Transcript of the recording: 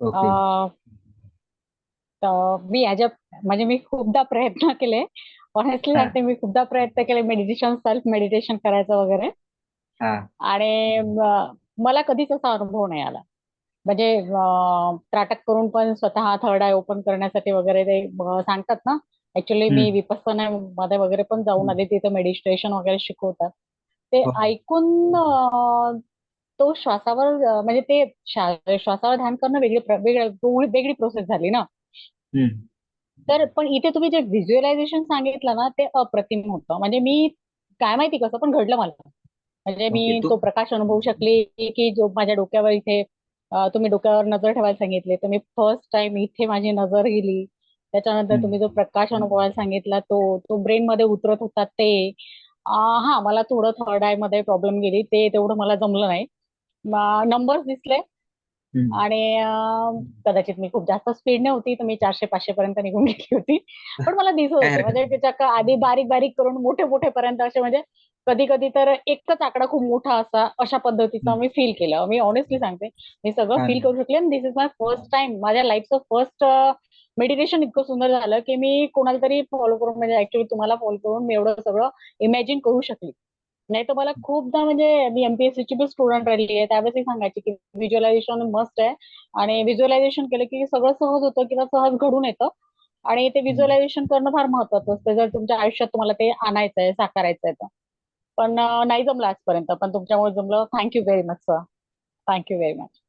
Okay अ, तर मी ह्याच्या म्हणजे मी खूपदा प्रयत्न केले. ऑनेस्टली हा सांगते मी खूपदा प्रयत्न केले मेडिटेशन, सेल्फ मेडिटेशन करायचं वगैरे हा आणि म- मला कधीच असा अनुभव नाही आला. म्हणजे अ, त्राटक करून पण स्वतः थर्ड आय ओपन करण्यासाठी वगैरे ते अ, सांगतात ना. ऍक्च्युली मी विपස්සना मध्ये वगैरे पण जाऊन. आले तिथे मेडिटेशन वगैरे शिकवतात. ते हो हो ऐकून अ, तो श्वासावर म्हणजे ते श्वा- श्वासावर ध्यान करणं वेगळी वेगळं- वेगळी प्रोसेस झाली ना. तर पण इथे तुम्ही जे व्हिज्युअलायझेशन सांगितलं ना ते अप्रतिम होतं. म्हणजे मी काय माहिती कसं पण घडलं मला. म्हणजे मी तू प्रकाश अनुभवू शकली की जो माझ्या डोक्यावर इथे तुम्ही डोक्यावर नजर ठेवायला सांगितले. तर मी फर्स्ट टाइम इथे माझी नजर गेली त्याच्यानंतर तुम्ही जो प्रकाश अनुभवायला सांगितला तो तो ब्रेन मध्ये उतरत होता ते. हा मला थोडं थर्ड आयमध्ये प्रॉब्लेम गेली. ते तेवढं मला जमलं नाही. नंबर्स दिसले. आणि कदाचित मी खूप जास्त स्पीडने होती तर मी चारशे पाचशे पर्यंत निघून गेली होती. पण मला दिसत होते. म्हणजे त्याच्या क- आधी बारीक बारीक करून मोठे मोठे पर्यंत असे म्हणजे कधी कधी तर एकच आकडा खूप मोठा असा अशा पद्धतीचं मी फील केलं. मी ऑनेस्टली सांगते मी सगळं फील करू शकले आणि this is my first time माझ्या लाईफचं फर्स्ट मेडिटेशन इतकं सुंदर झालं की मी कोणाला तरी फॉलो करून म्हणजे ऍक्च्युली तुम्हाला फॉलो करून मी एवढं सगळं इमॅजिन करू शकली. नाही तर मला खूपदा म्हणजे मी एमपीएससी ची पण स्टुडंट राहिली आहे त्यावेळेस सांगायची की व्हिज्युअलायझेशन मस्ट आहे. आणि व्हिज्युअलायझेशन केलं की सगळं सहज होतं किंवा सहज घडून येतं. आणि ते व्हिज्युअलायझेशन करणं फार महत्वाचं असतं. जर तुमच्या आयुष्यात तुम्हाला ते आणायचंय साकारायचंय तर. पण नाही जमलं आजपर्यंत. पण तुमच्यामुळे जमलं. Thank you very much sir thank you very much